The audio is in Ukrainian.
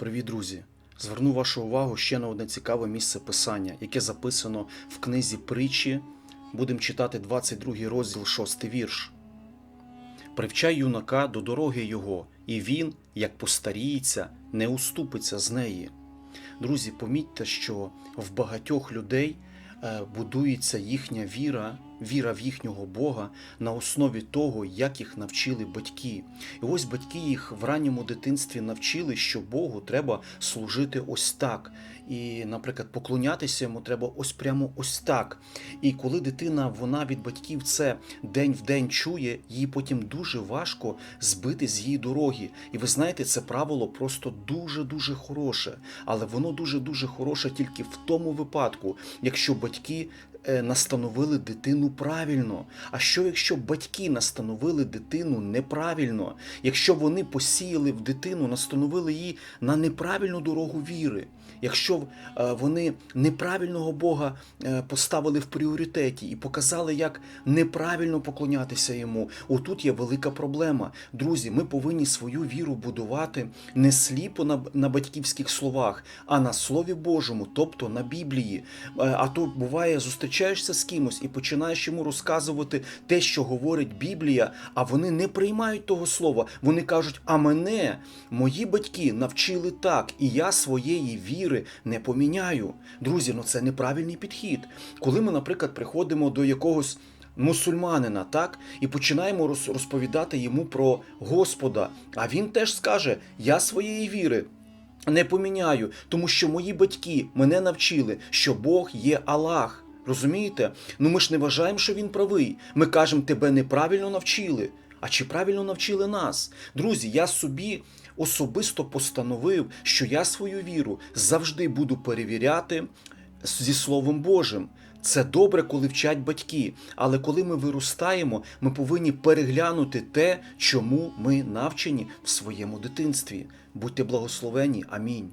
Привіт, друзі! Зверну вашу увагу ще на одне цікаве місце писання, яке записано в книзі притчі. Будемо читати 22 розділ, 6 вірш. Привчай юнака до дороги його, і він, як постаріється, не уступиться з неї. Друзі, помітьте, що в багатьох людей е, будується їхня віра, віра в їхнього Бога на основі того, як їх навчили батьки. І ось батьки їх в ранньому дитинстві навчили, що Богу треба служити ось так. І, наприклад, поклонятися йому треба ось прямо ось так. І коли дитина вона від батьків це день в день чує, їй потім дуже важко збити з її дороги. І ви знаєте, це правило просто дуже-дуже хороше. Але воно дуже-дуже хороше тільки в тому випадку, якщо батьки настановили дитину правильно. А що якщо батьки настановили дитину неправильно? Якщо вони посіяли в дитину, настановили її на неправильну дорогу віри? Якщо е, вони неправильного Бога е, поставили в пріоритеті і показали, як неправильно поклонятися йому, отут є велика проблема. Друзі, ми повинні свою віру будувати не сліпо на, батьківських словах, а на Слові Божому, тобто на Біблії. Е, А то буває, зустрічаєшся з кимось і починаєш йому розказувати те, що говорить Біблія, а вони не приймають того слова. Вони кажуть: а мене мої батьки навчили так, і я своєї віри не поміняю. Друзі, ну це неправильний підхід. Коли ми, наприклад, приходимо до якогось мусульманина, так, і починаємо розповідати йому про Господа, а він теж скаже: Я своєї віри. Не поміняю, тому що мої батьки мене навчили, що Бог є Аллах. Розумієте? Ну ми ж не вважаємо, що він правий. Ми кажемо, тебе неправильно навчили. А чи правильно навчили нас? Друзі, я собі особисто постановив, що я свою віру завжди буду перевіряти зі Словом Божим. Це добре, коли вчать батьки, але коли ми виростаємо, ми повинні переглянути те, чому ми навчені в своєму дитинстві. Будьте благословені. Амінь.